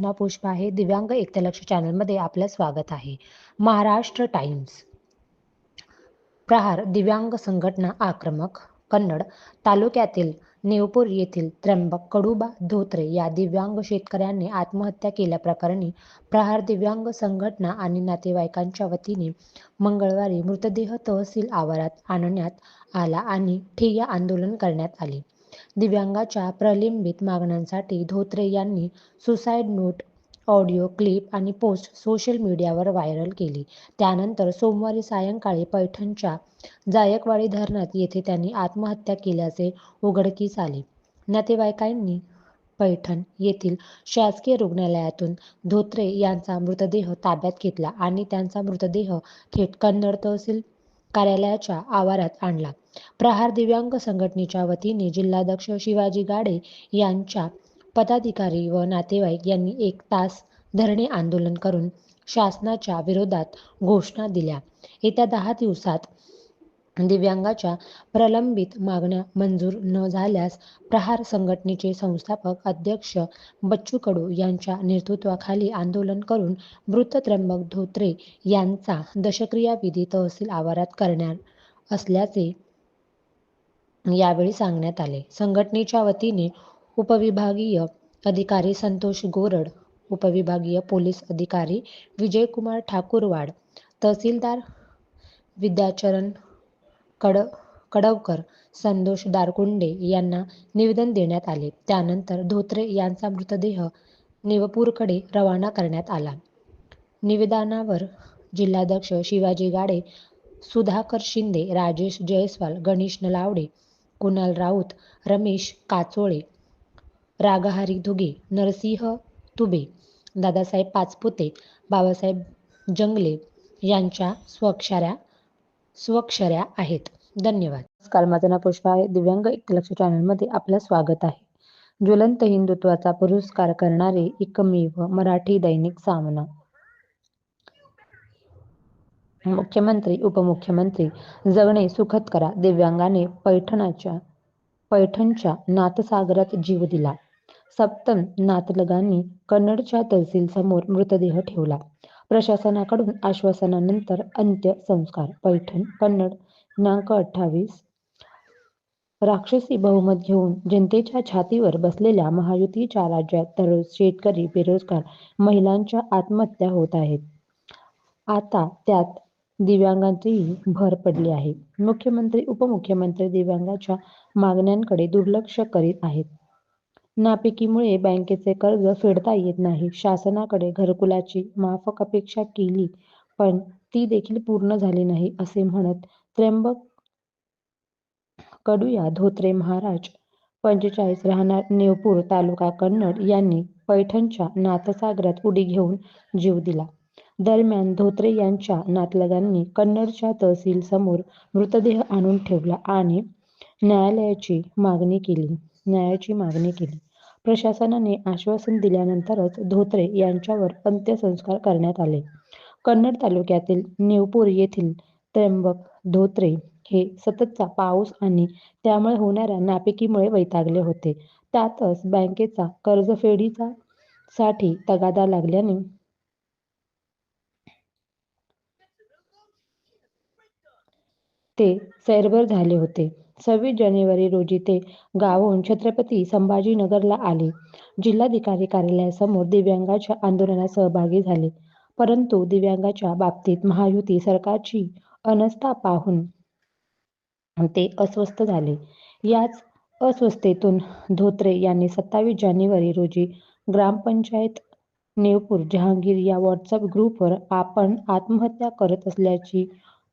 ना पुष्प आहे. दिव्यांग एकतलक्ष चॅनलमध्ये आपलं स्वागत आहे. महाराष्ट्र टाइम्स प्रहार दिव्यांग संघटना आक्रमक कन्नड तालुक्यातील नेवपूर येथील त्र्यंबक कडुबा धोत्रे या दिव्यांग शेतकऱ्यांनी आत्महत्या केल्याप्रकरणी प्रहार दिव्यांग संघटना आणि नातेवाईकांच्या वतीने मंगळवारी मृतदेह तहसील आवारात आणण्यात आला आणि ठिय्या आंदोलन करण्यात आले. दिव्यांगाच्या प्रलंबित मागण्यांसाठी धोत्रे यांनी सुसाईड नोट ऑडिओ क्लिप आणि पोस्ट सोशल मीडियावर व्हायरल केली. त्यानंतर सोमवारी सायंकाळी पैठणच्या जायकवाडी धरणात येथे त्यांनी आत्महत्या केल्याचे उघडकीस आले. नातेवाईकांनी पैठण येथील शासकीय रुग्णालयातून धोत्रे यांचा मृतदेह ताब्यात घेतला आणि त्यांचा मृतदेह थेट कन्नड तहसील कार्यालयाच्या आवारात आणला. प्रहार दिव्यांग संघटनेच्या वतीने जिल्हाध्यक्ष शिवाजी गाडे यांच्या पदाधिकारी व नातेवाईक यांनी एक तास धरणे आंदोलन करून शासनाच्या विरोधात घोषणा दिल्या. येत्या दहा दिवसात दिव्यांगाच्या प्रलंबित मागण्या मंजूर न झाल्यास प्रहार संघटनेचे संस्थापक अध्यक्ष बच्चू कडू यांच्या नेतृत्वाखाली आंदोलन करून मृत त्र्यंबक धोत्रे यांचा दशक्रिया विधी तहसील आवारात करणार असल्याचे यावेळी सांगण्यात आले. संघटनेच्या वतीने उपविभागीय अधिकारी संतोष गोरड उपविभागीय पोलीस अधिकारी विजयकुमार ठाकूरवाड तहसीलदार विद्याचरण कड कडवकर संतोष दारकुंडे यांना निवेदन देण्यात आले. त्यानंतर धोत्रे यांचा मृतदेह निवपूरकडे रवाना करण्यात आला. निवेदनावर जिल्हाध्यक्ष शिवाजी गाडे सुधाकर शिंदे राजेश जयस्वाल गणेश नलावडे कुणाल राऊत रमेश काचोळे रागहारी धुगे नरसिंह तुबे दादासाहेब पाचपुते बाबासाहेब जंगले यांच्या स्वक्षऱ्या स्वक्षऱ्या आहेत. धन्यवाद. नमस्कार माझं नाव पुष्पा आहे. दिव्यांग एकलक्ष चॅनलमध्ये आपलं स्वागत आहे. ज्वलंत हिंदुत्वाचा पुरस्कार करणारे एकमेव मराठी दैनिक सामना. मुख्यमंत्री उपमुख्यमंत्री जगणे सुखद करा. दिव्यांगाने पैठणाच्या पैठणच्या नाथसागरात जीव दिला. सप्तम नातलगांनी कन्नडच्या तहसील समोर मृतदेह ठेवला. प्रशासनाकडून आश्वासनानंतर अंत्यसंस्कार पैठण कन्नड दिनांक अठ्ठावीस. राक्षसी बहुमत घेऊन जनतेच्या छातीवर बसलेल्या महायुतीच्या राज्यात दररोज शेतकरी बेरोजगार महिलांच्या आत्महत्या होत आहेत. आता त्यात दिव्यांगांचीही भर पडली आहे. मुख्यमंत्री उपमुख्यमंत्री दिव्यांगाच्या मागण्यांकडे दुर्लक्ष करीत आहेत. नापिकीमुळे बँकेचे कर्ज फेडता येत नाही. शासनाकडे घरकुलाची माफक अपेक्षा केली पण ती देखील पूर्ण झाली नाही असे म्हणत त्र्यंबक कडूया धोत्रे महाराज. पंचेचाळीस राहणार नेवपूर तालुका कन्नड यांनी पैठणच्या नाथसागरात उडी घेऊन जीव दिला. दरम्यान धोत्रे यांच्या नातलगांनी कन्नडच्या तहसील समोर मृतदेह आणून ठेवला आणि न्यायालयाची मागणी केली. न्यायाची मागणी केली. प्रशासनाने आश्वासन दिल्यानंतरच धोत्रे यांच्यावर अंत्यसंस्कार करण्यात आले. कन्नड तालुक्यातील नेवपूर येथील त्र्यंबक धोत्रे हे सततचा पाऊस आणि त्यामुळे होणाऱ्या नापिकीमुळे वैतागले होते. त्यातच बँकेचा कर्जफेडीचा साठी तगादा लागल्याने ते सैरभर झाले होते. सव्वीस जानेवारी रोजी ते गावहून छत्रपती संभाजीनगरला आले. जिल्हाधिकारी कार्यालयासमोर दिव्यांगाच्या आंदोलनात सहभागी झाले. परंतु दिव्यांगाच्या बाबतीत महायुती सरकारची अनस्था पाहून ते अस्वस्थ झाले. याच अस्वस्थतेतून धोत्रे यांनी सत्तावीस जानेवारी रोजी ग्रामपंचायत नेवपूर जहांगीर या व्हॉट्सअप ग्रुपवर आपण आत्महत्या करत असल्याची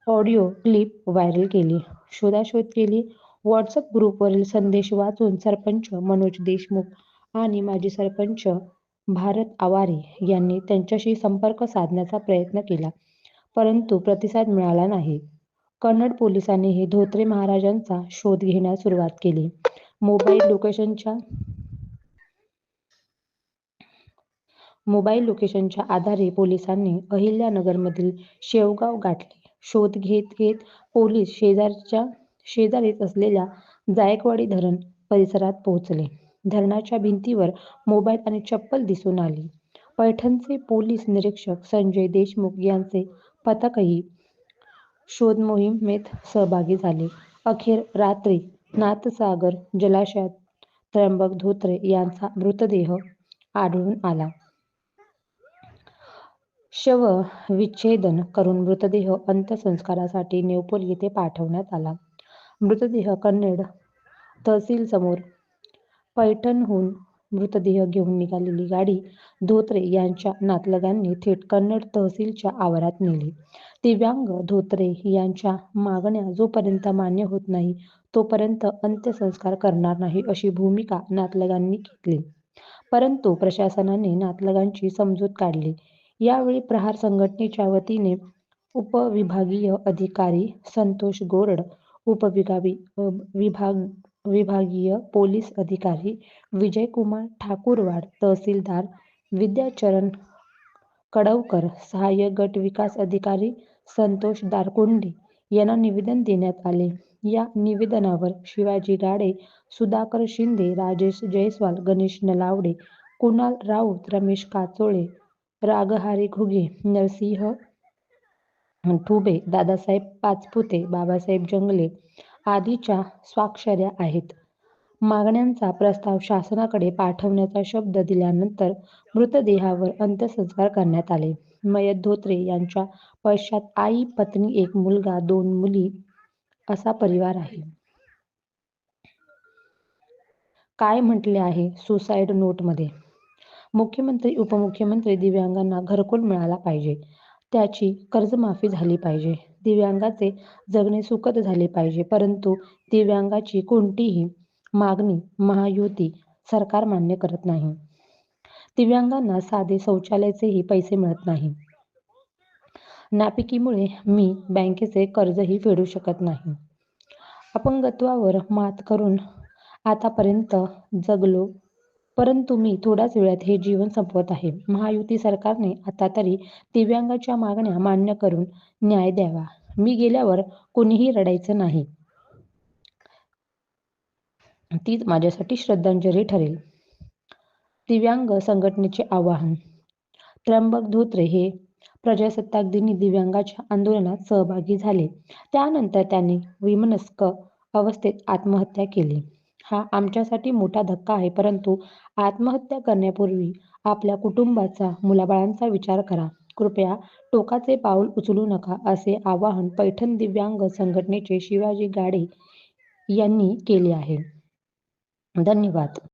ऑडिओ क्लिप व्हायरल केली. शोधाशोध केली. व्हॉट्सअप ग्रुपवरील संदेश वाचून सरपंच मनोज देशमुख आणि माजी सरपंच भारत आवारे यांनी त्यांच्याशी संपर्क साधण्याचा प्रयत्न केला. परंतु प्रतिसाद मिळाला नाही. कन्नड पोलिसांनी हे धोत्रे महाराजांचा शोध घेण्यास सुरुवात केली. मोबाईल लोकेशनच्या मोबाईल लोकेशनच्या आधारे पोलिसांनी अहिल्यानगरमधील शेवगाव गाठले. शोध घेत घेत पोलीस शेजारच्या शेजारीच असलेल्या जायकवाडी धरण परिसरात पोहोचले धरणाच्या भिंतीवर मोबाईल आणि चप्पल दिसून आली पैठणचे पोलीस निरीक्षक संजय देशमुख यांचे पथकही शोध मोहिमेत सहभागी झाले. अखेर रात्री नाथसागर जलाशयात त्र्यंबक धोत्रे यांचा मृतदेह आढळून आला. शवविच्छेदन करून मृतदेह अंत्यसंस्कारासाठी नेवपोल येथे पाठवण्यात आला. मृतदेह कन्नड तहसीलसमोर पैठणहून मृतदेह घेऊन निघालेली गाडी धोत्रे यांच्या नातलगांनी थेट कन्नड तहसीलच्या आवारात नेली. दिव्यांग धोत्रे यांच्या मागण्या जोपर्यंत मान्य होत नाही तोपर्यंत अंत्यसंस्कार करणार नाही अशी भूमिका नातलगांनी घेतली. परंतु प्रशासनाने नातलगांची समजूत काढली. यावेळी प्रहार संघटनेच्या वतीने उपविभागीय अधिकारी संतोष गोरड, उपविभागीय पोलीस अधिकारी विजयकुमार ठाकूरवाड तहसीलदार विद्याचरण कडवकर, सहाय्यक गट विकास अधिकारी संतोष दारकुंडे यांना निवेदन देण्यात आले. या निवेदनावर शिवाजी गाडे, सुधाकर शिंदे, राजेश जयस्वाल, गणेश नलावडे, कुणाल राऊत, रमेश काचोळे, रागहारे घुगे, नरसिंह ठुबे, दादासाहेब पाचपुते, बाबासाहेब जंगले आदीच्या स्वाक्षऱ्या आहेत. मागण्यांचा प्रस्ताव शासनाकडे पाठवण्याचा शब्द दिल्यानंतर मृतदेहावर अंत्यसंस्कार करण्यात आले. मयत धोत्रे यांच्या पश्चात आई, पत्नी, एक मुलगा, दोन मुली असा परिवार आहे. काय म्हटले आहे सुसाईड नोटमध्ये? मुख्यमंत्री, उपमुख्यमंत्री दिव्यांगांना घरकुल मिळाला पाहिजे. त्याची कर्जमाफी झाली पाहिजे. दिव्यांगांचे जगणे सुखद झाले पाहिजे. परंतु दिव्यांगांची कोणतीही मागणी महायुती सरकार मान्य करत नाही. दिव्यांगांना साधे शौचालयाचेही पैसे मिळत नाही. नापिकीमुळे मी बँकेचे कर्जही फेडू शकत नाही. अपंगत्वावर मात करून आतापर्यंत जगलो परंतु मी थोड्याच वेळात हे जीवन संपवत आहे. महायुती सरकारने आता तरी दिव्यांगांच्या मागण्या मान्य करून न्याय द्यावा. मी गेल्यावर कुणीही रडायचं नाही. तीच माझ्यासाठी श्रद्धांजली ठरेल. दिव्यांग संघटनेचे आवाहन त्र्यंबक धोत्रे हे प्रजासत्ताक दिनी दिव्यांगाच्या आंदोलनात सहभागी झाले. त्यानंतर त्यांनी विमनस्क अवस्थेत आत्महत्या केली. हा आमच्यासाठी मोठा धक्का आहे. परंतु आत्महत्या करण्यापूर्वी आपल्या कुटुंबाचा, मुलाबाळांचा विचार करा. कृपया टोकाचे पाऊल उचलू नका, असे आवाहन पैठण दिव्यांग संघटनेचे शिवाजी गाडे यांनी केले आहे. धन्यवाद.